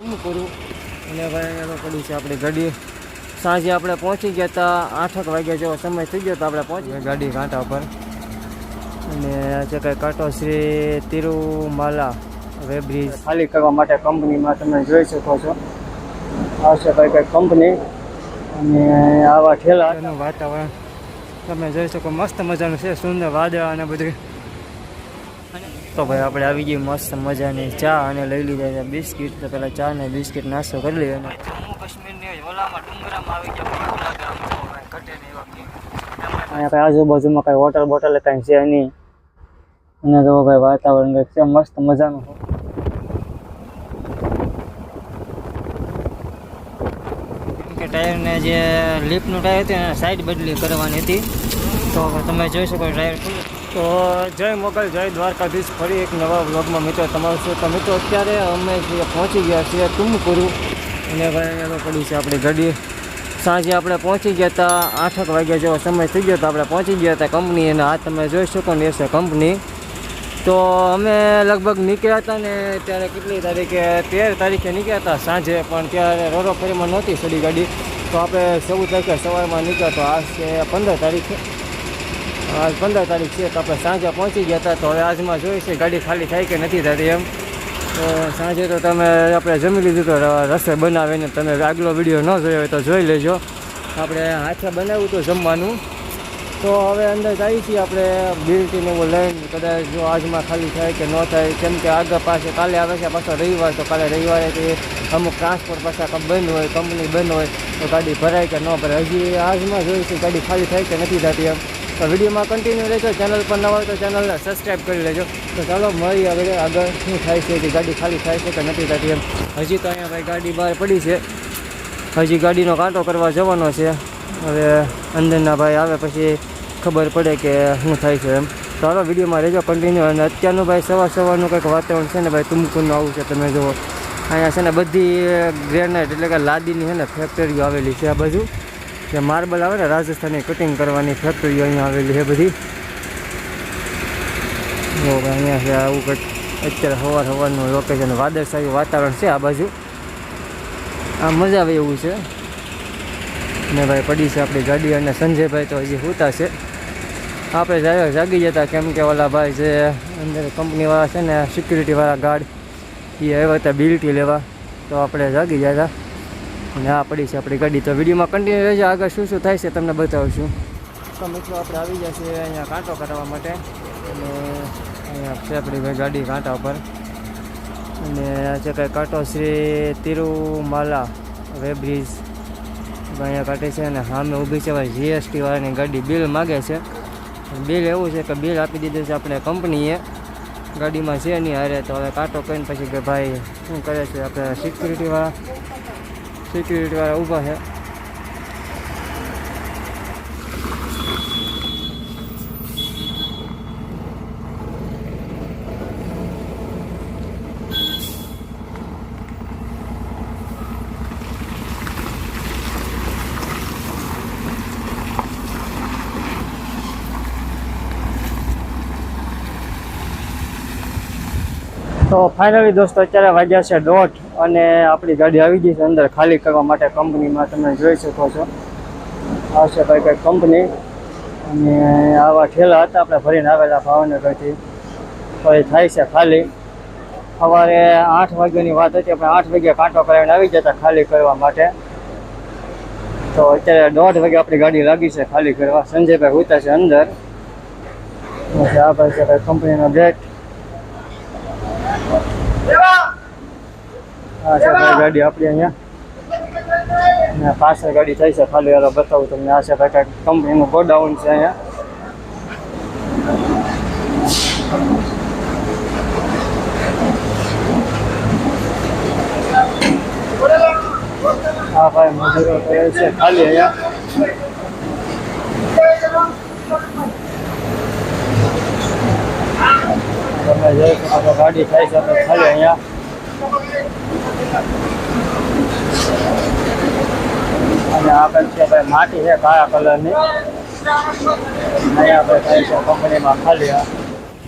શું કરું. અને ભાઈ અહીંયા પડી છે આપણી ગાડી. સાંજે આપણે પહોંચી ગયા હતા આઠક વાગ્યા જેવો સમય થઈ ગયો તો આપણે પહોંચી ગયા. ગાડી કાંટા ઉપર. અને જે કંઈ કાંટો શ્રી તિરુમાલા વેબ્રિજ. ખાલી કરવા માટે કંપનીમાં તમે જોઈ શકો છો. આ છે કઈ કઈ કંપની. અને આવા ઠેલાનું વાતાવરણ. તમે જોઈ શકો મસ્ત મજાનું છે. સુંદર વાદળા અને બધું. તો ભાઈ આપણે આવી ગઈ મસ્ત મજાની ચા અને લઈ લીધા છે બિસ્કિટ. તો પેલા ચા ને બિસ્કિટ નાસ્તો કરી લઈએ અને જમ્મુ કાશ્મીરની ઓલામાં ડુંગરામાં આવી ગયા અહીંયા કઈ આજુબાજુમાં કઈ હોટલ બોટલ કઈ છે નહીં. અને તો ભાઈ વાતાવરણ કંઈક છે મસ્ત મજાનું. કે ટાયરને જે લિફ્ટનું ટાયર હતું એને સાઈડ બદલી કરવાની હતી. તો તમે જોઈ શકો ટાયર ખુલ્લું. તો જય મોગલ, જય દ્વારકાધીશ. ફરી એક નવા વ્લોગમાં મિત્રો તમારું શું તો મિત્રો, અત્યારે અમે પહોંચી ગયા છીએ તુમકુરુ. અને ભાઈ પડી છે આપણી ગાડી. સાંજે આપણે પહોંચી ગયા હતા આઠક વાગ્યા જેવો સમય થઈ ગયો તો આપણે પહોંચી ગયા હતા કંપની. અને આ તમે જોઈ શકો ને છે કંપની. તો અમે લગભગ નીકળ્યા હતા ને ત્યારે કેટલી તારીખે? તેર તારીખે નીકળ્યા હતા સાંજે, પણ ત્યારે રોરો ફરીમાં નહોતી સડી ગાડી. તો આપણે ચૌદ તારીખે સવારમાં નીકળ્યા તો આજ છે પંદર તારીખે. આજ પંદર તારીખ છે તો આપણે સાંજે પહોંચી ગયા હતા. તો હવે આજમાં જોઈએ છે ગાડી ખાલી થાય કે નથી થતી એમ. તો સાંજે તો તમે આપણે જમી લીધું તો રસોઈ બનાવીને તમે આગલો વીડિયો ન જોયો હોય તો જોઈ લેજો. આપણે હાથે બનાવ્યું તો જમવાનું. તો હવે અંદર જઈએ છીએ આપણે બિલ્ટીને એવું લઈને. કદાચ જો આજમાં ખાલી થાય કે ન થાય, કેમ કે આગળ પાસે કાલે આવે છે, પાછો રવિવાર, તો કાલે રવિવારે તે અમુક ટ્રાન્સપોર્ટ પાછા બંધ હોય કંપની બંધ હોય, તો ગાડી ભરાય કે ન ભરાય. હજી આજમાં જોઈએ છે ગાડી ખાલી થાય કે નથી થતી એમ. તો વિડીયોમાં કન્ટિન્યુ રહેજો. ચેનલ પર નવા હોય તો ચેનલને સબસ્ક્રાઈબ કરી લેજો. તો ચાલો, મળી આગળ આગળ શું થાય છે, કે ગાડી ખાલી થાય છે કે નથી થતી એમ. હજી તો અહીંયા ભાઈ ગાડી બહાર પડી છે. હજી ગાડીનો કાંટો કરવા જવાનો છે. હવે અંદરના ભાઈ આવે પછી ખબર પડે કે શું થાય છે એમ. ચાલો, વિડીયોમાં રહેજો કન્ટિન્યુ અને અત્યારનું ભાઈ સવાર સવારનું કંઈક વાતાવરણ છે ને ભાઈ, તુમકુરનું આવું છે, તમે જુઓ. અહીંયા છે ને બધી ગ્રેનાઇટ એટલે કે લાદીની છે ને ફેક્ટરીઓ આવેલી છે આ બાજુ. જે માર્બલ આવે ને રાજસ્થાની કટિંગ કરવાની ફેક્ટરીઓ અહીંયા આવેલી છે બધી. અહીંયા છે આવું કંઈક. અત્યારે સવાર સવારનું લોકેશન વાદળશાહી વાતાવરણ છે આ બાજુ. આ મજા આવે એવું છે. ને ભાઈ, પડી છે આપણી ગાડી અને સંજયભાઈ તો હજી સૂતા છે. આપણે જાય જાગી જતા કેમ કે ઓલા ભાઈ જે અંદર કંપનીવાળા છે ને સિક્યુરિટીવાળા ગાર્ડ એ આવ્યા હતા બિલ્ટી લેવા. તો આપણે જાગી જતા અને આ પડી છે આપણી ગાડી. તો વિડીયોમાં કન્ટિન્યુ રહેજો. આગળ શું શું થાય છે તમને બતાવશું. તો મિત્રો, આપણે આવી જશે અહીંયા કાંટો કાઢવા માટે. અને અહીંયા છે આપણી ગાડી કાંટા ઉપર. અને છે કંઈ કાંટો શ્રી તિરુમાલા વેબ્રિજ અહીંયા કાઢે છે અને સામે ઊભી છે ભાઈ જીએસટી વાળાની ગાડી. બિલ માગે છે. બિલ એવું છે કે બિલ આપી દીધું છે આપણે કંપનીએ. ગાડીમાં છે નહીં હારે. તો હવે કાંટો કરીને પછી કે ભાઈ શું કરે છે આપણે સિક્યુરિટીવાળા સિક્યુરિટીવાળા ઊભા છે. તો ફાઇનલી દોસ્તો, અત્યારે વાગ્યા છે દોઢ અને આપણી ગાડી આવી ગઈ છે અંદર ખાલી કરવા માટે કંપનીમાં. તમે જોઈ શકો છો. આ છે ભાઈ કંઈક કંપની. અને આવા ઠેલા હતા, આપણે ભરીને આવેલા ભાવનગરથી. તો એ થાય છે ખાલી. સવારે આઠ વાગ્યાની વાત હતી, આપણે આઠ વાગ્યા કાંટો કરાવીને આવી જતા ખાલી કરવા માટે. તો અત્યારે દોઢ વાગે આપણી ગાડી લાગી છે ખાલી કરવા. સંજયભાઈ ઉતા છે અંદર. આ ભાઈ છે કંપનીનો ગેટ. ગાડી આપણી અહીંયા. ને પાછળ ગાડી થઈ છે, ખાલી યાર બતાવું તમને. આ છે કાંઈક કંપનીનું ગોડાઉન છે અહીંયા. હા, ભાઈ, મજૂરો કરે છે, ખાલી અહીંયા. તમે જોઈ શકો ગાડી થાય છે ખાલી અહીંયા. અને આગળ છે ભાઈ માટી છે કાળા કલરની. અહીંયા આપણે છે કંપનીમાં ખાલી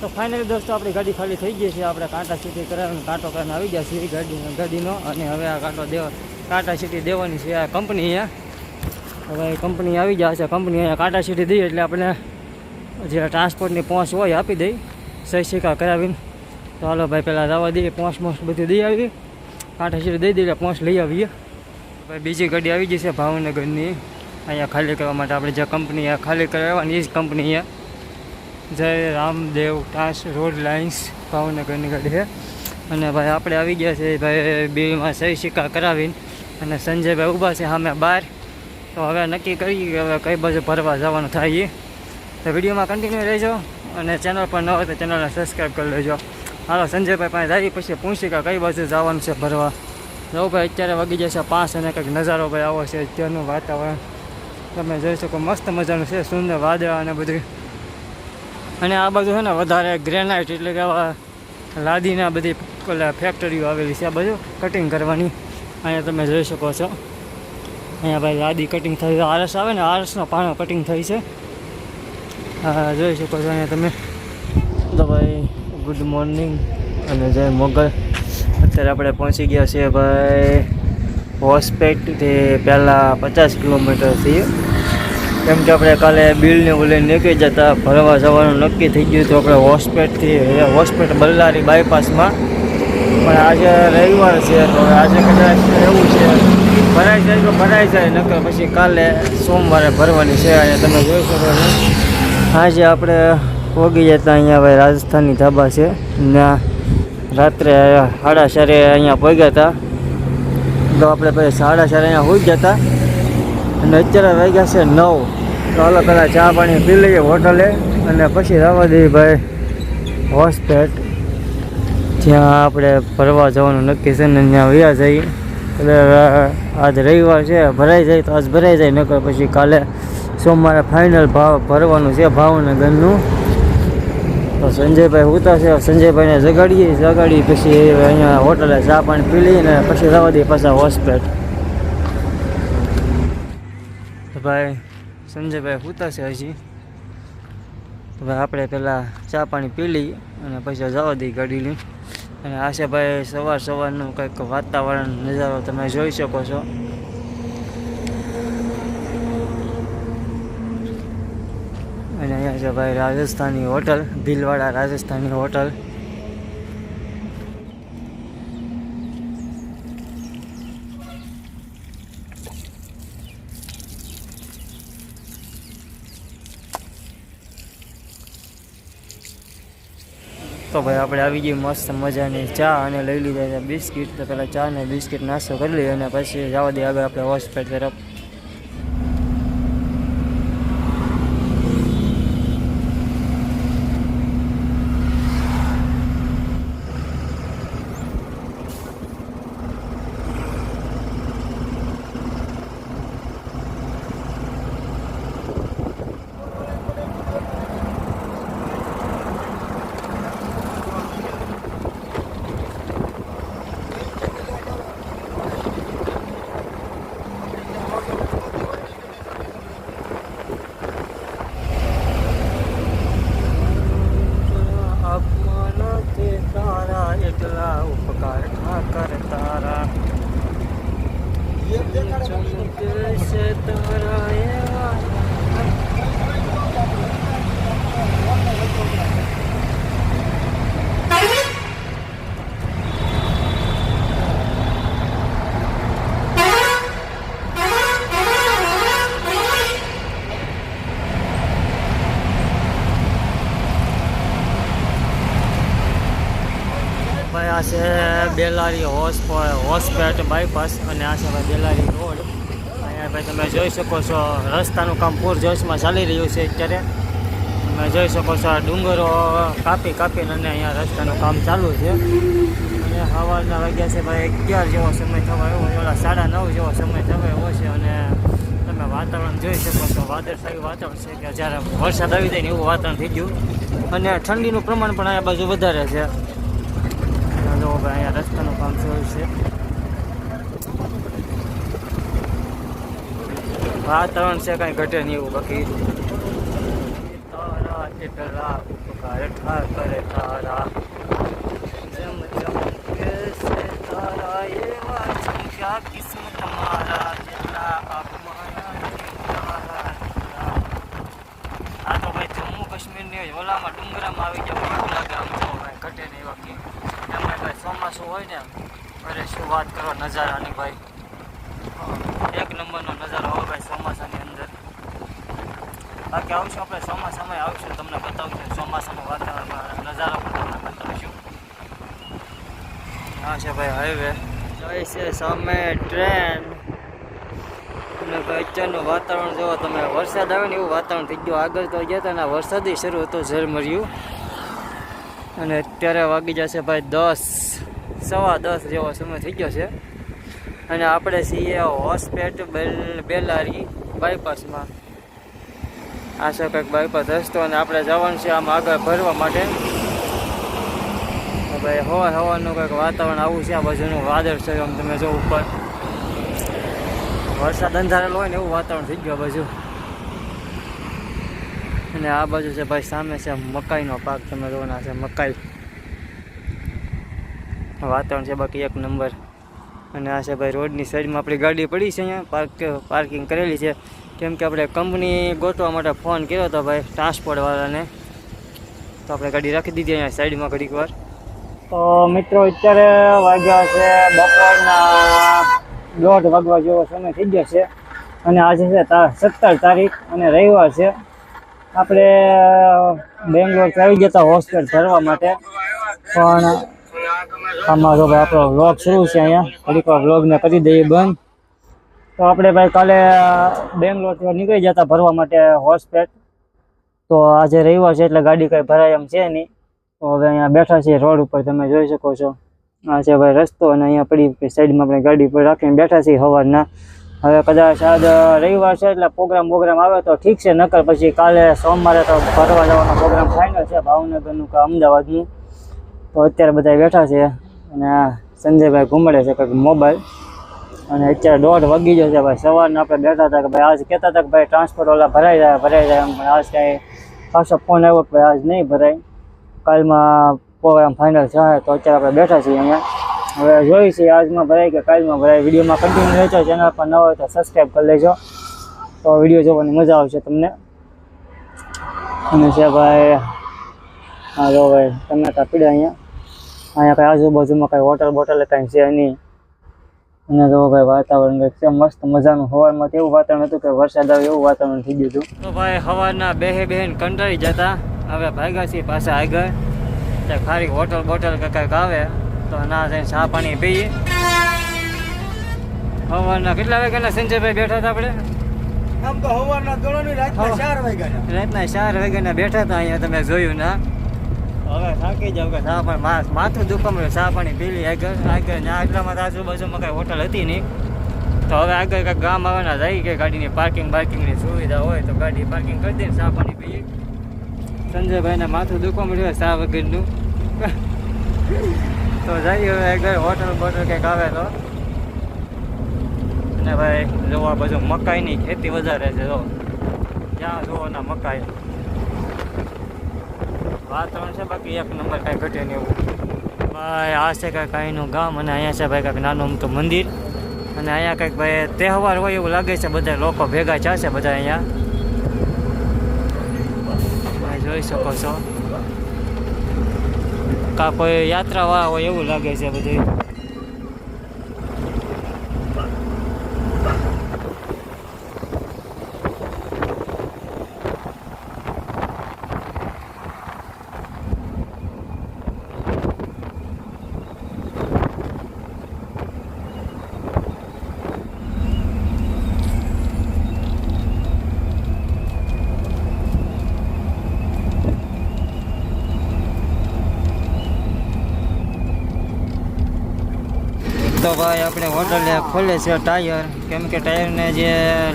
તો ફાઇનલી દોસ્તો આપણી ગાડી ખાલી થઈ ગઈ છે. આપણે કાંટા સીટી કરાવીને કાંટો કરીને આવી ગયા છીએ ગાડી, ગાડીનો. અને હવે આ કાંટો દેવા, કાંટા સીટી દેવાની છે આ કંપની અહીંયા. હવે કંપની આવી ગયા છે. કંપની અહીંયા કાંટા સીટી દઈએ એટલે આપણે જે ટ્રાન્સપોર્ટની પહોંચ હોય આપી દઈ સહી સિક્કા કરાવીને. તો હાલો ભાઈ પહેલાં રવા દઈએ, પોંચ મોસ બધું દઈ આવીએ. કાંઠા હજાર દઈ દઈએ પોંચ લઈ આવીએ. ભાઈ, બીજી ગાડી આવી જશે ભાવનગરની. અહીંયા ખાલી કરવા માટે આપણે જે કંપની આ ખાલી કરાવવાની, એ જ કંપની છે. જય રામદેવ ટાસ રોડ લાઇન્સ ભાવનગરની ગાડી છે. અને ભાઈ, આપણે આવી ગયા છે ભાઈ, બેમાં સહી સિક્કા કરાવીને. અને સંજયભાઈ ઊભા છે સામે બહાર. તો હવે નક્કી કરીએ કે હવે કઈ બાજુ ભરવા જવાનું થાય તો વિડીયોમાં કન્ટિન્યુ રહેજો. અને ચેનલ પર ન હોય તો ચેનલને સબસ્ક્રાઈબ કરી લેજો. હાલો, સંજયભાઈ પાસે જઈએ પછી પૂછી કે કઈ બાજુ જવાનું છે ભરવા? જો ભાઈ અત્યારે વગી જશે પાંચ અને કંઈક નજારો ભાઈ આવો છે, અત્યારનું વાતાવરણ. તમે જોઈ શકો, મસ્ત મજાનું છે, સુંદર વાદળા અને બધું. અને આ બાજુ છે ને વધારે ગ્રેનાઇટ એટલે કે આવા લાદીના બધી ફેક્ટરીઓ આવેલી છે, આ બાજુ કટિંગ કરવાની. અહીંયા તમે જોઈ શકો છો. અહીંયા ભાઈ લાદી કટિંગ થઈ, આરસ આવે ને, આરસનો પાણો કટિંગ થઈ છે. જોઈ શકો છો અહીંયા તમે. તો ભાઈ ગુડ મોર્નિંગ અને જય મોગલ. અત્યારે આપણે પહોંચી ગયા છીએ ભાઈ હોસ્પેટથી પહેલાં પચાસ કિલોમીટરથી કેમ કે આપણે કાલે બિલને બોલીને નીકળી જતા, ભરવા જવાનું નક્કી થઈ ગયું તો આપણે હોસ્પેટથી હોસ્પેટ બલ્લારી બાયપાસમાં. પણ આજે રવિવાર છે, તો આજે કદાચ એવું છે. ભરાઈ જાય તો ભરાઈ જાય, નકર પછી કાલે સોમવારે ભરવાની છે અને તમે જોઈ શકો છો. આજે આપણે પોગી જતા અહીંયા ભાઈ રાજસ્થાની ધાબા છે. ત્યાં રાત્રે સાડા ચારે અહીંયા પહોંચ્યા હતા તો આપણે ભાઈ સાડા ચારે અહીંયા હોઈ જતા અને અત્યારે વાગ્યા છે નવ. તો હાલો પહેલાં ચા પાણી પી લઈએ હોટલે. અને પછી રવા દઈએ ભાઈ હોસ્પેટ જ્યાં આપણે ફરવા જવાનું નક્કી છે ને ત્યાં વ્યા જઈએ. એટલે આજ રવિવાર છે, ભરાઈ જાય તો આજ ભરાઈ જાય, નકર પછી કાલે સોમવારે ફાઇનલ ભાવ ભરવાનું છે, ભાવનગરનું. તો સંજયભાઈ ઉતા છે સંજયભાઈને જગાડીએ જગાડી પછી અહીંયા હોટલે ચા પાણી પી લઈએ ને પછી રવા દઈએ પાછા હોસ્પેટ ભાઈ, સંજયભાઈ ઉતા છે હજી. તો ભાઈ, આપણે પહેલાં ચા પાણી પી લઈએ અને પછી જવા દઈએ ગાડી લઈ અને આશાભાઈ સવાર સવારનું કંઈક વાતાવરણ, નજારો તમે જોઈ શકો છો. છે ભાઈ રાજસ્થાની હોટલ ભીલવાડા રાજસ્થાની હોટલ તો ભાઈ આપણે આવી ગઈ મસ્ત મજાની ચા અને લઈ લીધા છે બિસ્કિટ. તો પહેલાં ચા ને બિસ્કિટ નાસ્તો કરી લઈએ અને પછી જવા દઈએ આગળ આપણે હોસ્પિટલ તરફ અપમાનથી તારા એટલા ઉપકાર ઠાકર તારા ચમકે છે તારા એવા ભાઈ છે બેલારી હોસ્પ હોસ્પેટ બાયપાસ અને આ છે ભાઈ બેલારી રોડ. અહીંયા ભાઈ તમે જોઈ શકો છો, રસ્તાનું કામ પૂરજોશમાં ચાલી રહ્યું છે અત્યારે. તમે જોઈ શકો છો ડુંગરો કાપી કાપીને અને અહીંયા રસ્તાનું કામ ચાલુ છે. અને સવારના વાગ્યા છે ભાઈ અગિયાર જેવો સમય થવા એવો ઓલા સાડા નવ જેવો સમય થવા એવો છે અને તમે વાતાવરણ જોઈ શકો છો વાદળછાયું વાતાવરણ છે કે જ્યારે વરસાદ આવી જાય ને એવું વાતાવરણ થઈ ગયું. અને ઠંડીનું પ્રમાણ પણ આ બાજુ વધારે છે. જો ભાઈ અહીંયા રસ્તાનું કામ શરૂ છે વાતાવરણ છે કાંઈ ઘટે નહીં એવું બાકી તારા એટલા ઉપકાર હા કરે તારા જમ જમ કે સે તારા એવા ચમક્યા કિસ્મત મારા જેટલા અપમાન તારા આ તો ભાઈ જમ્મુ કાશ્મીરની ઓલામાં ડુંગરામાં આવી જાવ એવું લાગે આમ જો ભાઈ ઘટે ને એવા કે એમાં ભાઈ હોય ને અરે શું વાત કરો નજારાની ભાઈ. એક નંબરનો નજારો હોય ભાઈ ચોમાસાની અંદર. બાકી આવશું આપણે ચોમાસામાં આવશું, તમને બતાવશું ચોમાસાનું વાતાવરણ નજારો પણ તમને બતાવીશું. હા, છે ભાઈ હાઈવે જાય છે સામે ટ્રેન. અને ભાઈ અત્યારનું વાતાવરણ જોવો, તમે વરસાદ આવે ને એવું વાતાવરણ થઈ ગયું. આગળ તો ગયા હતા ને વરસાદી શરૂ હતો ઝરમર્યું. અને અત્યારે વાગી જશે ભાઈ દસ. સવા દસ જેવો સમય થઈ ગયો છે. અને આપણે છીએ હોસ્પેટ બેલારી બાયપાસમાં. આશા કંઈક બાયપાસ રસ્તો અને આપણે જવાનું છે આમ આગળ ભરવા માટે. ભાઈ હવા, હવાનું કંઈક વાતાવરણ આવું છે આ બાજુનું વાદળ છે આમ તમે જો ઉપર. વરસાદ અંધારેલો હોય ને એવું વાતાવરણ થઈ ગયું બાજુ. અને આ બાજુ છે ભાઈ સામે છે મકાઈનો પાક, તમે જોવાના છે મકાઈ. વાતાવરણ છે, બાકી એક નંબર. અને આ છે ભાઈ રોડની સાઈડમાં આપણી ગાડી પડી છે અહીંયા, પાર્ક, પાર્કિંગ કરેલી છે. કેમ કે આપણે કંપની ગોતવા માટે ફોન કર્યો હતો ભાઈ ટ્રાન્સપોર્ટવાળાને. તો આપણે ગાડી રાખી દીધી અહીંયા સાઈડમાં ઘડીક વાર. તો મિત્રો, અત્યારે વાગ્યા છે, બપોરના દોઢ વાગવા જેવો સમય થઈ ગયો છે. અને આજે છે સત્તર તારીખ અને રવિવાર છે. આપણે બેંગ્લોર આવી જતા હોસ્ટેલ ભરવા માટે. પણ આમાં જો ભાઈ આપણો વ્લોગ શરૂ છે અહીંયા. થોડીક વ્લોગને કરી દઈએ બંધ. તો આપણે ભાઈ કાલે બેંગ્લોરથી નીકળી જતા ભરવા માટે હોસ્પેટ તો આજે રવિવાર છે એટલે ગાડી કંઈ ભરાય એમ છે નહીં. તો હવે અહીંયા બેઠા છીએ રોડ ઉપર, તમે જોઈ શકો છો. આ છે ભાઈ રસ્તો અને અહીંયા પડી સાઈડમાં આપણે ગાડી પર રાખીને બેઠા છીએ સવારના. હવે કદાચ આજ રવિવાર છે એટલે પ્રોગ્રામ પ્રોગ્રામ આવે તો ઠીક છે, નકર પછી કાલે સોમવારે તો ફરવા જવાનો પ્રોગ્રામ ફાઇનલ છે, ભાવનગરનું કે અમદાવાદનું. તો અત્યારે બધા બેઠા છે અને આ સંજયભાઈ ઘુમડે છે કંઈક મોબાઈલ અને અત્યારે દોઢ વાગી ગયો છે ભાઈ. સવારના આપણે બેઠા હતા કે ભાઈ આજ કહેતા હતા કે ભાઈ ટ્રાન્સપોર્ટ ઓલા ભરાઈ જાય ભરાઈ જાય એમ. પણ આજ કાંઈ પાછો ફોન આવ્યો કે ભાઈ આજ નહીં ભરાય. કાલમાં પ્રોગ્રામ ફાઇનલ થાય તો અત્યારે આપણે બેઠા છીએ અહીંયા. હવે જોઈ છીએ આજમાં ભરાય કે કાલમાં ભરાય. વિડીયોમાં કન્ટિન્યુ રહેજો. ચેનલ પર ન હોય તો સબસ્ક્રાઈબ કરી લેજો. તો વીડિયો જોવાની મજા આવશે તમને. અને છે ભાઈ હા જો ભાઈ, ટમેટા પીડા અહીંયા. અહીંયા કાંઈ આજુબાજુમાં કાંઈ હોટલ બોટલ કાંઈ છે નહીં. અને જો ભાઈ વાતાવરણ કંઈક છે મસ્ત મજાનું. સવારમાં તો એવું વાતાવરણ હતું કે વરસાદ આવે એવું વાતાવરણ થઈ ગયું હતું. તો ભાઈ સવારના બેહે બહેન કંટાળી જતા. હવે ભાગ્યા છીએ પાછા આગળ. ત્યાં ખારી હોટલ બોટલ કે કંઈક આવે તો ના જઈને ચા પાણી પીએ. સવારના કેટલા વાગ્યાના સંજયભાઈ બેઠા હતા આપણે? આમ તો હવારના ધોરણે રાતના ચાર વાગ્યાના. રાતના ચાર વાગ્યાના બેઠા હતા અહીંયા તમે જોયું ના. હવે થાકી જાવ કે સા પણ માથું દુખમ ચા પાણી પી લી આગળ આગળ ત્યાં એટલામાં આજુબાજુમાં કાંઈ હોટલ હતી નહીં. તો હવે આગળ કાંઈક ગામ આવવાના જાય કે ગાડીની પાર્કિંગ બાર્કિંગની સુવિધા હોય તો ગાડી પાર્કિંગ કરી દે ચા પાણી પીએ. સંજયભાઈને માથું દુખવા મળ્યું ચા વગરનું. તો જઈએ હવે આગળ, હોટલ બોટલ કંઈક આવે તો. અને ભાઈ જોવા બધું મકાઈની ખેતી વધારે છે જો જ્યાં જોવો ના મકાઈ. વાતાવરણ છે, બાકી એક નંબર કાંઈ ઘટે નહીં ભાઈ, આ છે કાંઈક અહીંનું ગામ અને અહીંયા છે ભાઈ કાંઈક નાનું અમતું મંદિર. અને અહીંયા કંઈક ભાઈ તહેવાર હોય એવું લાગે છે, બધા લોકો ભેગા જશે બધા અહીંયા. જોઈ શકો છો. કા કોઈ યાત્રાવાળા હોય એવું લાગે છે બધું. તો ભાઈ આપણે હોટલે ખોલે છે ટાયર. કેમ કે ટાયરને જે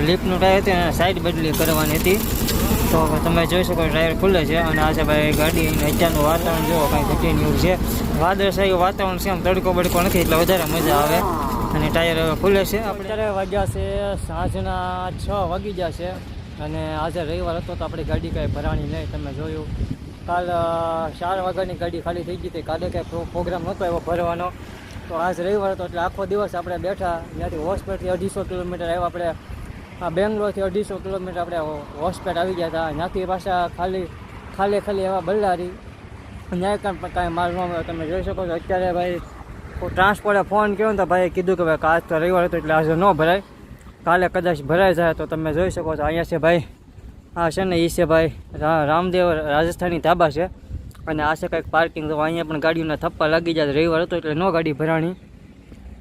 લિફ્ટનું ટાયર હતું એને સાઈડ બદલી કરવાની હતી. તો તમે જોઈ શકો ટાયર ખુલે છે. અને આ છે ભાઈ ગાડી. અત્યારનું વાતાવરણ જુઓ, કાંઈ કન્ટિન્યુ છે. વાદળશાહી વાતાવરણ છે, આમ તડકો બડકો નથી, એટલે વધારે મજા આવે. અને ટાયર ખુલે છે. અત્યારે વાગ્યા છે સાંજના છ વાગી ગયા છે. અને આજે રવિવાર હતો તો આપણી ગાડી કાંઈ ભરાણી નહીં, તમે જોયું. કાલ ચાર વાગ્યાની ગાડી ખાલી થઈ ગઈ હતી. કાલે કાંઈ પ્રોગ્રામ નહોતો એવો ભરવાનો. તો આજ રવિવાર હતો એટલે આખો દિવસ આપણે બેઠા. ત્યાંથી હોસ્પિટલથી અઢીસો કિલોમીટર આવ્યા આપણે. આ બેંગ્લોરથી અઢીસો કિલોમીટર આપણે હોસ્પિટલ આવી ગયા હતા. ત્યાંથી પાછા ખાલી ખાલી ખાલી એવા બલ્લારી. ન્યાય પણ કાંઈ માલ ન મળ્યો તમે જોઈ શકો છો અત્યારે ભાઈ ટ્રાન્સપોર્ટે ફોન કર્યો ને તો ભાઈ કીધું કે ભાઈ આજ તો રવિવાર હતો એટલે આજે ન ભરાય. કાલે કદાચ ભરાઈ જાય તો તમે જોઈ શકો છો. અહીંયા છે ભાઈ, આ છે ને એ છે ભાઈ રામદેવ રાજસ્થાની ધાબા છે. અને આ છે કંઈક પાર્કિંગ તો અહીંયા પણ ગાડીઓના થપ્પા લાગી જાય, રવિવાર હતો એટલે ન ગાડી ભરાણી.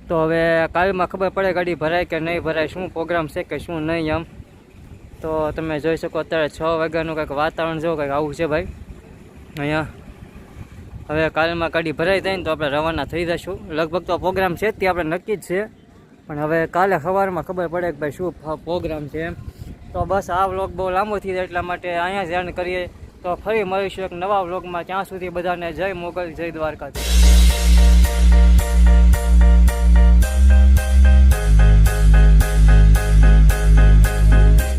તો હવે કાલમાં ખબર પડે ગાડી ભરાય કે નહીં ભરાય, શું પ્રોગ્રામ છે કે શું નહીં એમ. તો તમે જોઈ શકો અત્યારે છ વાગ્યાનું કંઈક વાતાવરણ જેવું કંઈક આવું છે ભાઈ. અહીંયા. હવે કાલમાં ગાડી ભરાઈ જાય ને તો આપણે રવાના થઈ જશું લગભગ તો પ્રોગ્રામ છે તે આપણે નક્કી જ છે. પણ હવે કાલે સવારમાં ખબર પડે કે ભાઈ શું પ્રોગ્રામ છે એમ. તો બસ આ વ્લોગ બહુ લાંબો થઈ જાય એટલા માટે અહીંયા જ કરીએ. તો ફરી મળીશું એક નવા વ્લોગમાં. ત્યાં સુધી બધાને જય મોગલ જય દ્વારકા